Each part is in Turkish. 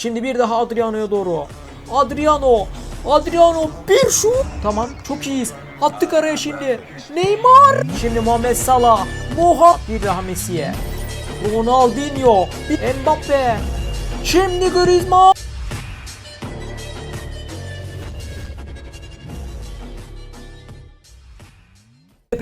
Şimdi bir daha Adriano'ya doğru. Adriano. Adriano bir şut. Tamam çok iyiyiz. Attık araya şimdi. Neymar. Şimdi Muhammed Salah. Moha. Bir daha Messi'ye. Ronaldinho. Mbappe. Şimdi Griezmann.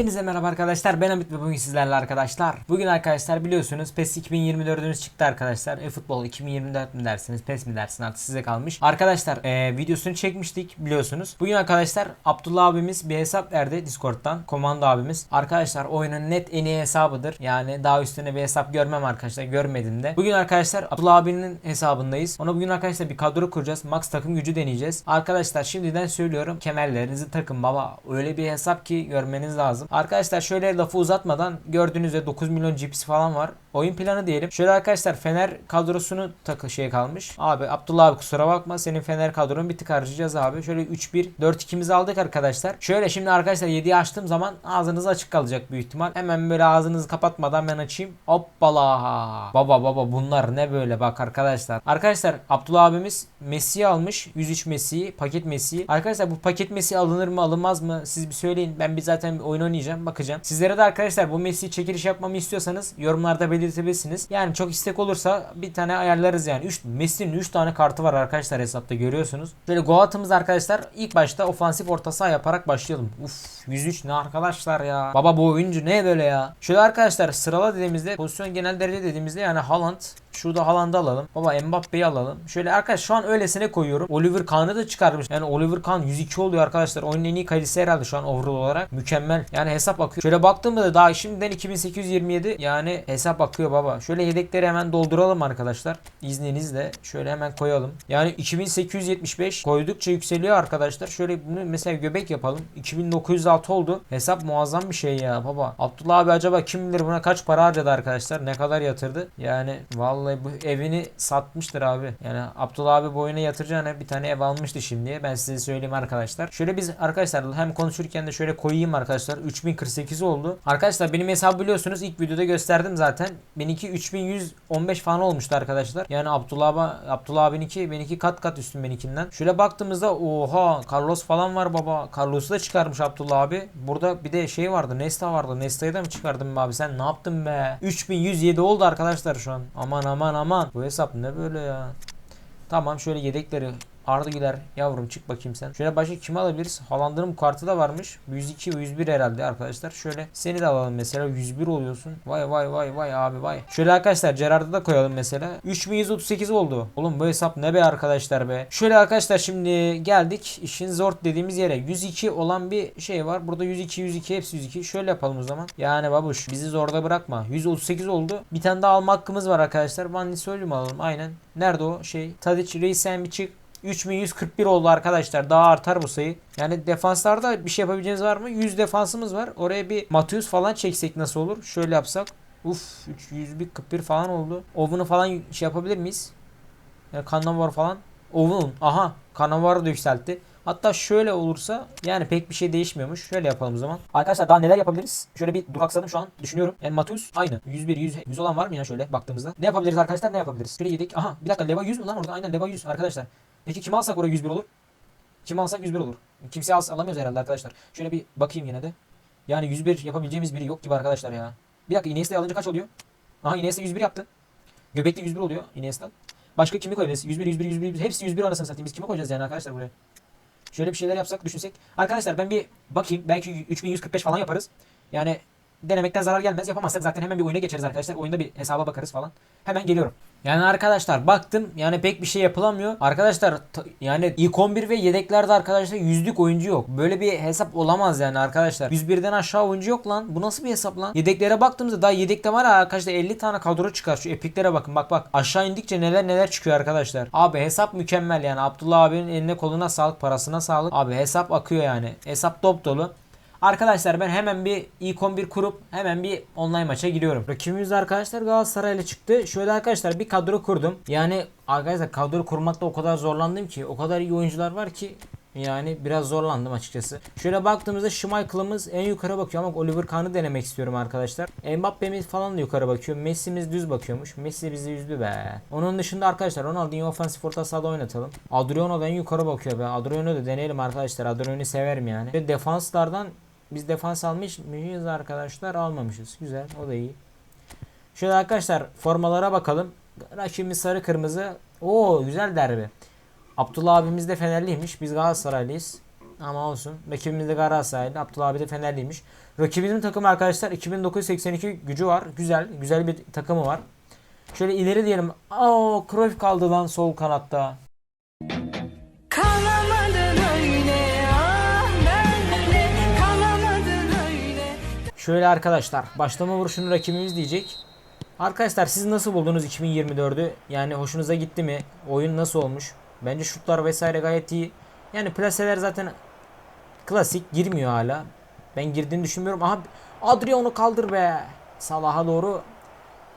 Hepinize merhaba arkadaşlar ben Hamit ve bugün sizlerle arkadaşlar. Bugün arkadaşlar biliyorsunuz PES 2024'ünüz çıktı arkadaşlar. E-Futbol 2024 mi dersiniz PES mi dersin artık size kalmış. Arkadaşlar e, videosunu çekmiştik biliyorsunuz. Bugün arkadaşlar Abdullah abimiz bir hesap verdi Discord'dan. Komando abimiz. Arkadaşlar oyunun net en iyi hesabıdır. Yani daha üstüne bir hesap görmem arkadaşlar görmedim de. Bugün arkadaşlar Abdullah abinin hesabındayız. Ona bugün arkadaşlar bir kadro kuracağız. Max takım gücü deneyeceğiz. Arkadaşlar şimdiden söylüyorum kemerlerinizi takın baba. Öyle bir hesap ki görmeniz lazım. Arkadaşlar şöyle lafı uzatmadan gördüğünüzde 9 milyon GP'si falan var. Oyun planı diyelim. Şöyle arkadaşlar Fener kadrosunu takı şey kalmış. Abi Abdullah abi kusura bakma senin Fener kadronu bir tık harcayacağız abi. Şöyle 3-1 4-2'mizi aldık arkadaşlar. Şöyle şimdi arkadaşlar 7'yi açtığım zaman ağzınız açık kalacak büyük ihtimal. Hemen böyle ağzınızı kapatmadan ben açayım. Hoppala. Baba baba bunlar ne böyle bak arkadaşlar. Arkadaşlar Abdullah abimiz Messi'yi almış. 103 Messi'yi paket Messi'yi. Arkadaşlar bu paket Messi alınır mı alınmaz mı? Siz bir söyleyin. Ben bir zaten bir oyun oynayacağım bakacağım. Sizlere de arkadaşlar bu Messi çekiliş yapmamı istiyorsanız yorumlarda belirtebilirsiniz. Yani çok istek olursa bir tane ayarlarız yani. 3 Messi'nin 3 tane kartı var arkadaşlar hesapta görüyorsunuz. Böyle go atımız arkadaşlar ilk başta ofansif orta saha yaparak başlayalım. Uf 103 ne arkadaşlar ya. Baba bu oyuncu ne böyle ya. Şöyle arkadaşlar sırala dediğimizde pozisyon genel derece dediğimizde yani Haaland Şurada Haaland'ı alalım. Baba Mbappe'yi alalım. Şöyle arkadaş şu an öylesine koyuyorum. Oliver Kahn'ı da çıkarmış. Yani Oliver Kahn 102 oluyor arkadaşlar. Oyunun en iyi kalitesi herhalde şu an overall olarak. Mükemmel. Yani hesap akıyor. Şöyle baktığımda daha şimdiden 2827 yani hesap akıyor baba. Şöyle yedekleri hemen dolduralım arkadaşlar. İzninizle şöyle hemen koyalım. Yani 2875 koydukça yükseliyor arkadaşlar. Şöyle bunu mesela göbek yapalım. 2906 oldu. Hesap muazzam bir şey ya baba. Abdullah abi acaba kim bilir buna kaç para harcadı arkadaşlar? Ne kadar yatırdı? Yani vallahi bu evini satmıştır abi. Yani Abdullah abi bu oyuna yatıracağına bir tane ev almıştı şimdiye. Ben size söyleyeyim arkadaşlar. Şöyle biz arkadaşlar hem konuşurken de şöyle koyayım arkadaşlar. 3048 oldu. Arkadaşlar benim hesabı biliyorsunuz ilk videoda gösterdim zaten. Benimki 3115 falan olmuştu arkadaşlar. Yani Abdullah abi, Abdullah abininki benimki kat kat üstün benimkinden. Şöyle baktığımızda oha Carlos falan var baba. Carlos'u da çıkarmış Abdullah abi. Burada bir de şey vardı. Nesta vardı. Nesta'yı da mı çıkardın be abi? Sen ne yaptın be? 3107 oldu arkadaşlar şu an. Aman aman aman. Bu hesap ne böyle ya? Tamam şöyle yedekleri Arda Güler yavrum çık bakayım sen. Şöyle başka kimi alabiliriz? Haaland'ın kartı da varmış. 102 ve 101 herhalde arkadaşlar. Şöyle seni de alalım mesela 101 oluyorsun. Vay vay vay vay abi vay. Şöyle arkadaşlar Gerard'ı da koyalım mesela. 3138 oldu. Oğlum bu hesap ne be arkadaşlar be. Şöyle arkadaşlar şimdi geldik işin zor dediğimiz yere. 102 olan bir şey var. Burada 102 102 hepsi 102. Şöyle yapalım o zaman. Yani babuş bizi zorda bırakma. 138 oldu. Bir tane daha alma hakkımız var arkadaşlar. Van Nistelrooy mu alalım? Aynen. Nerede o şey? Tadic Reis sen bir çık. 3141 oldu arkadaşlar. Daha artar bu sayı. Yani defanslarda bir şey yapabileceğiniz var mı? 100 defansımız var. Oraya bir Matius falan çeksek nasıl olur? Şöyle yapsak. Uf 141 falan oldu. Oven'ı falan şey yapabilir miyiz? Yani Cannavaro falan. Oven. Aha. Cannavaro da yükseltti. Hatta şöyle olursa yani pek bir şey değişmiyormuş. Şöyle yapalım o zaman. Arkadaşlar daha neler yapabiliriz? Şöyle bir duraksadım şu an düşünüyorum. Yani Matius aynı. 101 100 100 olan var mı ya şöyle baktığımızda? Ne yapabiliriz arkadaşlar? Ne yapabiliriz? Şöyle yedik. Aha bir dakika Leva 100 mü lan orada? Aynen Leva 100 arkadaşlar. Peki kim alsak oraya 101 olur? Kim alsak 101 olur. Kimse alsa alamıyoruz herhalde arkadaşlar. Şöyle bir bakayım yine de. Yani 101 yapabileceğimiz biri yok gibi arkadaşlar ya. Bir dakika Iniesta'yı alınca kaç oluyor? Aha Iniesta 101 yaptı. Göbekli 101 oluyor Iniesta. Başka kimi koyabiliriz? 101, 101, 101, 101. Hepsi 101 anasını satayım. Biz kimi koyacağız yani arkadaşlar buraya? Şöyle bir şeyler yapsak düşünsek. Arkadaşlar ben bir bakayım. Belki 3145 falan yaparız. Yani denemekten zarar gelmez. Yapamazsak zaten hemen bir oyuna geçeriz arkadaşlar. Oyunda bir hesaba bakarız falan. Hemen geliyorum. Yani arkadaşlar baktım yani pek bir şey yapılamıyor. Arkadaşlar yani ilk 11 ve yedeklerde arkadaşlar yüzlük oyuncu yok. Böyle bir hesap olamaz yani arkadaşlar. 101'den aşağı oyuncu yok lan. Bu nasıl bir hesap lan? Yedeklere baktığımızda daha yedekte var ya arkadaşlar 50 tane kadro çıkar. Şu epiklere bakın bak bak. Aşağı indikçe neler neler çıkıyor arkadaşlar. Abi hesap mükemmel yani. Abdullah abinin eline koluna sağlık parasına sağlık. Abi hesap akıyor yani. Hesap dop dolu. Arkadaşlar ben hemen bir ilk 11 kurup hemen bir online maça giriyorum. Rakibimiz arkadaşlar Galatasaray'la çıktı. Şöyle arkadaşlar bir kadro kurdum. Yani arkadaşlar kadro kurmakta o kadar zorlandım ki o kadar iyi oyuncular var ki yani biraz zorlandım açıkçası. Şöyle baktığımızda Schmeichel'ımız en yukarı bakıyor ama Oliver Kahn'ı denemek istiyorum arkadaşlar. Mbappe'miz falan da yukarı bakıyor. Messi'miz düz bakıyormuş. Messi bizi üzdü be. Onun dışında arkadaşlar Ronaldinho ofansif orta sahada oynatalım. Adriano da en yukarı bakıyor be. Adriano da deneyelim arkadaşlar. Adriano'yu severim yani. Ve defanslardan biz defans almış mıyız arkadaşlar? Almamışız. Güzel. O da iyi. Şöyle arkadaşlar formalara bakalım. Rakibimiz sarı kırmızı. Oo güzel derbi. Abdullah abimiz de Fenerliymiş. Biz Galatasaraylıyız. Ama olsun. Rakibimiz de Galatasaraylı. Abdullah abi de Fenerliymiş. Rakibimizin takımı arkadaşlar 2982 gücü var. Güzel. Güzel bir takımı var. Şöyle ileri diyelim. Aa Cruyff kaldı lan sol kanatta. Şöyle arkadaşlar. Başlama vuruşunu rakibimiz diyecek. Arkadaşlar siz nasıl buldunuz 2024'ü? Yani hoşunuza gitti mi? Oyun nasıl olmuş? Bence şutlar vesaire gayet iyi. Yani plaseler zaten klasik girmiyor hala. Ben girdiğini düşünmüyorum. Aha Adriano kaldır be. Salah'a doğru.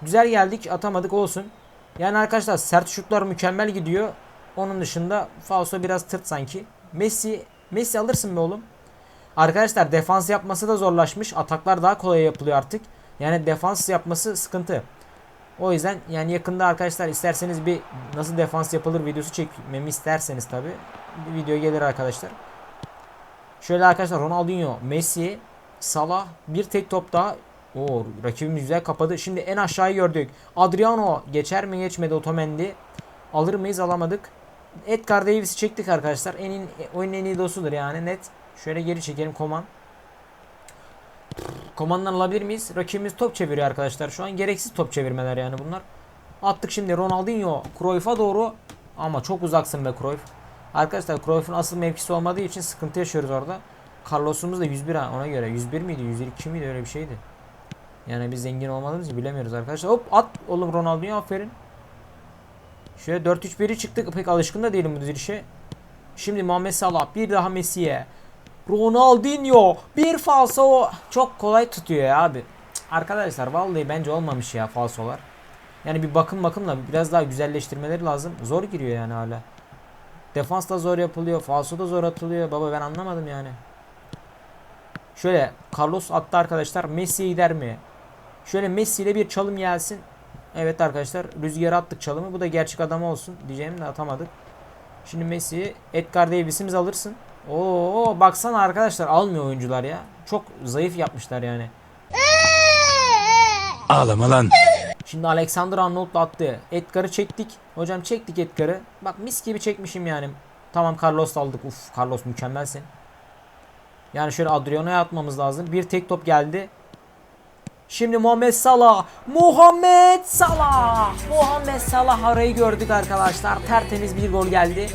Güzel geldik atamadık olsun. Yani arkadaşlar sert şutlar mükemmel gidiyor. Onun dışında Falso biraz tırt sanki. Messi Messi alırsın be oğlum. Arkadaşlar defans yapması da zorlaşmış. Ataklar daha kolay yapılıyor artık. Yani defans yapması sıkıntı. O yüzden yani yakında arkadaşlar isterseniz bir nasıl defans yapılır videosu çekmemi isterseniz tabi video gelir arkadaşlar. Şöyle arkadaşlar Ronaldinho, Messi, Salah bir tek top daha. Oo rakibimiz güzel kapadı. Şimdi en aşağıyı gördük. Adriano geçer mi geçmedi Otamendi. Alır mıyız alamadık. Edgar Davis'i çektik arkadaşlar. En oyunun en iyi dostudur yani net. Şöyle geri çekelim Koman. Komandan alabilir miyiz? Rakibimiz top çeviriyor arkadaşlar. Şu an gereksiz top çevirmeler yani bunlar. Attık şimdi Ronaldinho Cruyff'a doğru. Ama çok uzaksın be Cruyff. Arkadaşlar Cruyff'un asıl mevkisi olmadığı için sıkıntı yaşıyoruz orada. Carlos'umuz da 101 ha ona göre. 101 miydi? 102 miydi? Öyle bir şeydi. Yani biz zengin olmadığımız için bilemiyoruz arkadaşlar. Hop at oğlum Ronaldinho aferin. Şöyle 4-3-1'i çıktık. Pek alışkın da değilim bu dizilişe. Şimdi Muhammed Salah bir daha Messi'ye. Ronaldinho bir falso çok kolay tutuyor ya abi. Arkadaşlar vallahi bence olmamış ya falsolar. Yani bir bakım bakımla biraz daha güzelleştirmeleri lazım. Zor giriyor yani hala. Defans da zor yapılıyor. Falso da zor atılıyor. Baba ben anlamadım yani. Şöyle Carlos attı arkadaşlar. Messi'ye gider mi? Şöyle Messi ile bir çalım gelsin. Evet arkadaşlar rüzgara attık çalımı. Bu da gerçek adam olsun diyeceğim de atamadık. Şimdi Messi, Edgar Davis'imiz alırsın. Oo baksana arkadaşlar almıyor oyuncular ya. Çok zayıf yapmışlar yani. Ağlama lan. Şimdi Alexander Arnold'la attı. Edgar'ı çektik. Hocam çektik Edgar'ı. Bak mis gibi çekmişim yani. Tamam Carlos aldık. Uf Carlos mükemmelsin. Yani şöyle Adriano'ya atmamız lazım. Bir tek top geldi. Şimdi Muhammed Salah. Muhammed Salah. Muhammed Salah arayı gördük arkadaşlar. Tertemiz bir gol geldi.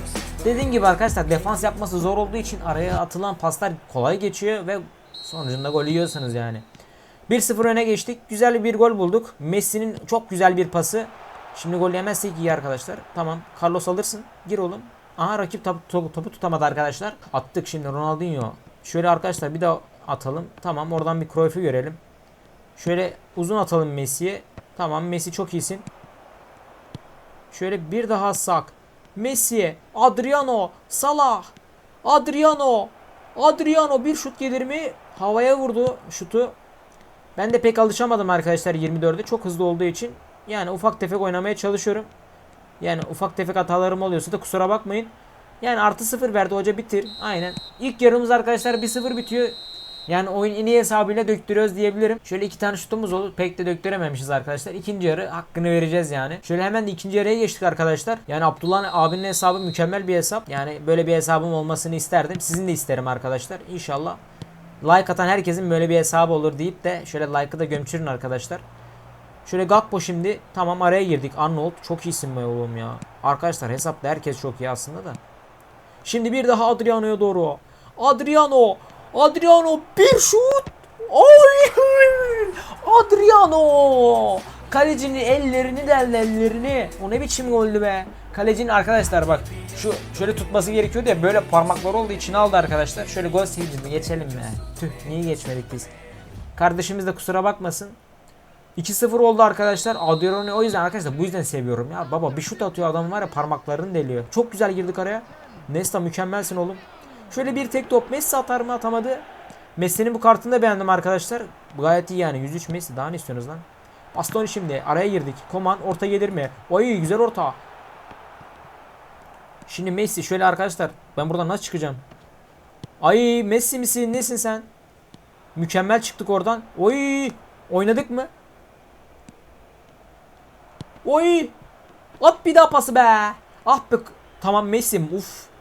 Dediğim gibi arkadaşlar defans yapması zor olduğu için araya atılan paslar kolay geçiyor ve sonucunda gol yiyorsunuz yani. 1-0 öne geçtik. Güzel bir gol bulduk. Messi'nin çok güzel bir pası. Şimdi gol yemezsek iyi arkadaşlar. Tamam. Carlos alırsın. Gir oğlum. Aha rakip topu, topu, topu tutamadı arkadaşlar. Attık şimdi Ronaldinho. Şöyle arkadaşlar bir daha atalım. Tamam oradan bir Cruyff'u görelim. Şöyle uzun atalım Messi'ye. Tamam Messi çok iyisin. Şöyle bir daha sak. Messi, Adriano, Salah, Adriano, Adriano bir şut gelir mi? Havaya vurdu şutu. Ben de pek alışamadım arkadaşlar 24'de çok hızlı olduğu için. Yani ufak tefek oynamaya çalışıyorum. Yani ufak tefek hatalarım oluyorsa da kusura bakmayın. Yani artı sıfır verdi hoca bitir. Aynen. İlk yarımız arkadaşlar 1-0 bitiyor. Yani oyun en iyi hesabıyla döktürüyoruz diyebilirim. Şöyle iki tane şutumuz oldu. Pek de döktürememişiz arkadaşlar. İkinci yarı hakkını vereceğiz yani. Şöyle hemen de ikinci yarıya geçtik arkadaşlar. Yani Abdullah abinin hesabı mükemmel bir hesap. Yani böyle bir hesabım olmasını isterdim. Sizin de isterim arkadaşlar. İnşallah like atan herkesin böyle bir hesabı olur deyip de şöyle like'ı da gömçürün arkadaşlar. Şöyle Gakpo şimdi tamam araya girdik. Arnold çok iyisin be oğlum ya. Arkadaşlar hesapta herkes çok iyi aslında da. Şimdi bir daha Adriano'ya doğru. Adriano. Adriano bir şut. Oy! Adriano. Kalecinin ellerini deldi ellerini. O ne biçim goldü be. Kalecinin arkadaşlar bak şu şöyle tutması gerekiyordu ya böyle parmakları oldu içine aldı arkadaşlar. Şöyle gol sevincinde geçelim be. Tüh niye geçmedik biz. Kardeşimiz de kusura bakmasın. 2-0 oldu arkadaşlar. Adriano'yu o yüzden arkadaşlar bu yüzden seviyorum ya. Baba bir şut atıyor adam var ya parmaklarını deliyor. Çok güzel girdik araya. Nesta mükemmelsin oğlum. Şöyle bir tek top Messi atar mı atamadı. Messi'nin bu kartını da beğendim arkadaşlar. Gayet iyi yani 103 Messi daha ne istiyorsunuz lan? Bastoni şimdi araya girdik. Koman orta gelir mi? Oy güzel orta. Şimdi Messi şöyle arkadaşlar ben buradan nasıl çıkacağım? Ay Messi misin nesin sen? Mükemmel çıktık oradan. Oy oynadık mı? Oy at bir daha pası be. Ah be tamam Messi uf.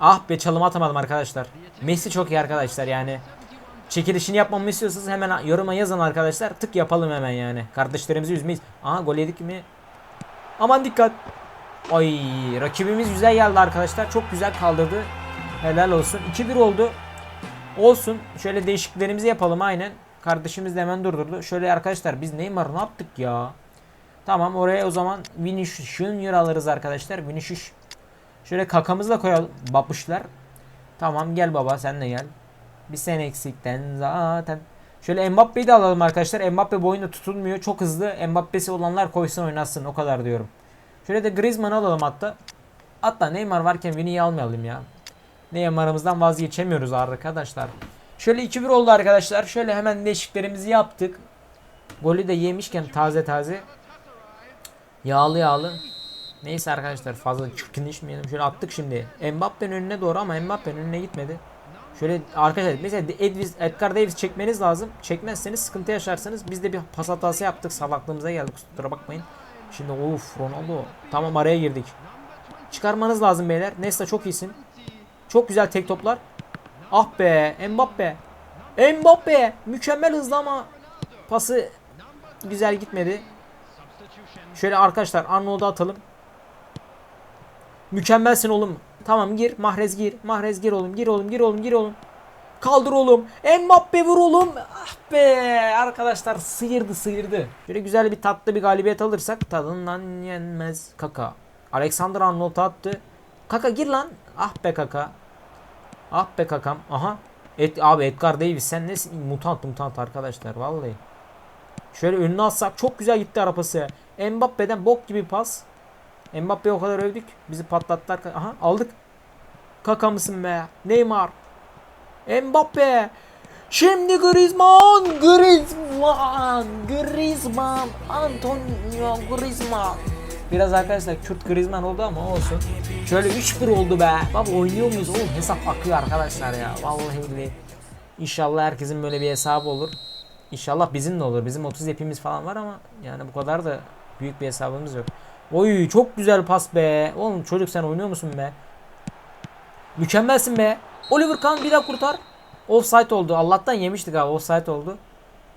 Ah be çalım atamadım arkadaşlar. Messi çok iyi arkadaşlar yani. Çekilişini yapmamı istiyorsanız hemen yoruma yazın arkadaşlar. Tık yapalım hemen yani. Kardeşlerimizi üzmeyiz. Aha gol yedik mi? Aman dikkat. Ay rakibimiz güzel geldi arkadaşlar. Çok güzel kaldırdı. Helal olsun. 2-1 oldu. Olsun. Şöyle değişikliklerimizi yapalım aynen. Kardeşimiz de hemen durdurdu. Şöyle arkadaşlar biz Neymar ne yaptık ya? Tamam oraya o zaman Vinicius Junior alırız arkadaşlar. Vinicius. Şöyle kakamızı da koyalım. Babuşlar. Tamam gel baba sen de gel. Bir sen eksikten zaten. Şöyle Mbappe'yi de alalım arkadaşlar. Mbappe boyunda tutulmuyor. Çok hızlı. Mbappe'si olanlar koysun oynasın. O kadar diyorum. Şöyle de Griezmann'ı alalım hatta. Hatta Neymar varken Vini'yi almayalım ya. Neymar'ımızdan vazgeçemiyoruz arkadaşlar. Şöyle 2-1 oldu arkadaşlar. Şöyle hemen değişiklerimizi yaptık. Golü de yemişken taze taze. Yağlı yağlı. Neyse arkadaşlar fazla çirkinleşmeyelim. Şöyle attık şimdi. Mbappe'nin önüne doğru ama Mbappe'nin önüne gitmedi. Şöyle arkadaşlar mesela Edvis, Edgar Davis çekmeniz lazım. Çekmezseniz sıkıntı yaşarsınız. Biz de bir pas hatası yaptık. Salaklığımıza geldik. Kusura bakmayın. Şimdi of Ronaldo. Tamam araya girdik. Çıkarmanız lazım beyler. Nesta çok iyisin. Çok güzel tek toplar. Ah be Mbappe. Mbappe. Mükemmel hızlı ama pası güzel gitmedi. Şöyle arkadaşlar Arnold'u atalım. Mükemmelsin oğlum. Tamam gir. Mahrez gir. Mahrez gir oğlum. Gir oğlum. Gir oğlum. Gir oğlum. Kaldır oğlum. Mbappe vur oğlum. Ah be. Arkadaşlar sıyırdı sıyırdı. Şöyle güzel bir tatlı bir galibiyet alırsak tadından yenmez. Kaka. Alexander Arnold attı. Kaka gir lan. Ah be kaka. Ah be kakam. Aha. Et, abi Edgar Davis sen nesin? Mutant mutant arkadaşlar vallahi. Şöyle önüne atsak çok güzel gitti arabası. Mbappe'den bok gibi pas. Mbappe'yi o kadar övdük. Bizi patlattılar. Aha aldık. Kaka mısın be? Neymar. Mbappe. Şimdi Griezmann. Griezmann. Griezmann. Antonio Griezmann. Biraz arkadaşlar Kürt Griezmann oldu ama olsun. Şöyle 3-1 oldu be. Baba oynuyor muyuz oğlum? Hesap akıyor arkadaşlar ya. Vallahi billahi. İnşallah herkesin böyle bir hesabı olur. İnşallah bizim de olur. Bizim 30 hepimiz falan var ama yani bu kadar da büyük bir hesabımız yok. Oy çok güzel pas be. Oğlum çocuk sen oynuyor musun be? Mükemmelsin be. Oliver Kahn bir daha kurtar. Offside oldu. Allah'tan yemiştik abi. Offside oldu.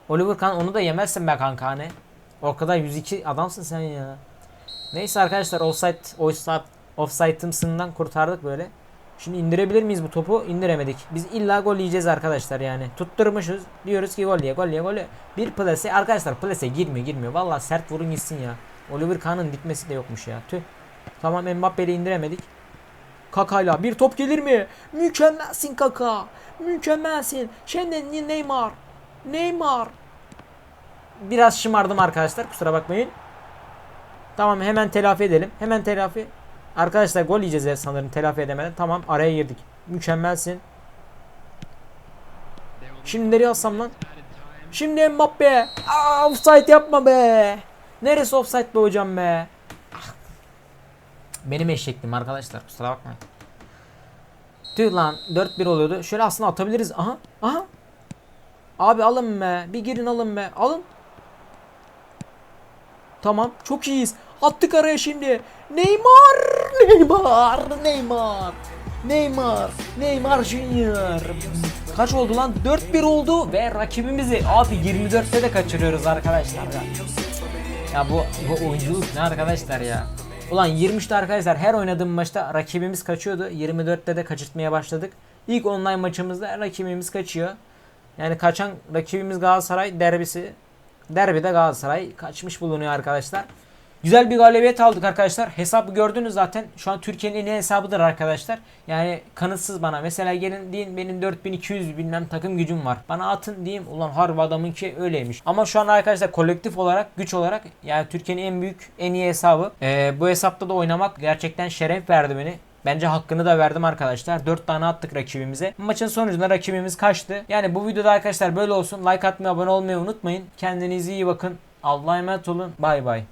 Oliver Kahn onu da yemezsin be kanka hani. O kadar 102 adamsın sen ya. Neyse arkadaşlar offside offside offside'ımsından kurtardık böyle. Şimdi indirebilir miyiz bu topu? İndiremedik. Biz illa gol yiyeceğiz arkadaşlar yani. Tutturmuşuz. Diyoruz ki gol ye gol ye gol ye. Bir plase arkadaşlar plase girmiyor girmiyor. Vallahi sert vurun gitsin ya. Oliver Kahn'ın bitmesi de yokmuş ya. Tüh. Tamam Mbappe'yi indiremedik. Kaka'yla bir top gelir mi? Mükemmelsin Kaka. Mükemmelsin. Şimdi Neymar. Neymar. Biraz şımardım arkadaşlar kusura bakmayın. Tamam hemen telafi edelim. Hemen telafi. Arkadaşlar gol yiyeceğiz ya sanırım telafi edemeden. Tamam araya girdik. Mükemmelsin. Şimdi nereye alsam lan? Şimdi Mbappe. Aa, offside yapma be. Neresi offside be hocam be? Ah. Benim eşektim arkadaşlar kusura bakmayın. Tüh lan 4-1 oluyordu. Şöyle aslında atabiliriz. Aha. Aha. Abi alın be. Bir girin alın be. Alın. Tamam çok iyiyiz. Attık araya şimdi. Neymar. Neymar. Neymar. Neymar. Neymar Junior. Kaç oldu lan? 4-1 oldu ve rakibimizi abi 24'te de kaçırıyoruz arkadaşlar ya. Ya bu, bu oyunculuk ne arkadaşlar ya. Ulan 23'te arkadaşlar her oynadığım maçta rakibimiz kaçıyordu. 24'te de kaçırtmaya başladık. İlk online maçımızda rakibimiz kaçıyor. Yani kaçan rakibimiz Galatasaray derbisi. Derbide Galatasaray kaçmış bulunuyor arkadaşlar. Güzel bir galibiyet aldık arkadaşlar. Hesabı gördünüz zaten. Şu an Türkiye'nin en hesabıdır arkadaşlar. Yani kanıtsız bana. Mesela gelin deyin benim 4200 bilmem takım gücüm var. Bana atın diyeyim. Ulan harbi adamınki öyleymiş. Ama şu an arkadaşlar kolektif olarak güç olarak yani Türkiye'nin en büyük en iyi hesabı. Ee, bu hesapta da oynamak gerçekten şeref verdi beni. Bence hakkını da verdim arkadaşlar. 4 tane attık rakibimize. Maçın sonucunda rakibimiz kaçtı. Yani bu videoda arkadaşlar böyle olsun. Like atmayı, abone olmayı unutmayın. Kendinize iyi bakın. Allah'a emanet olun. Bay bay.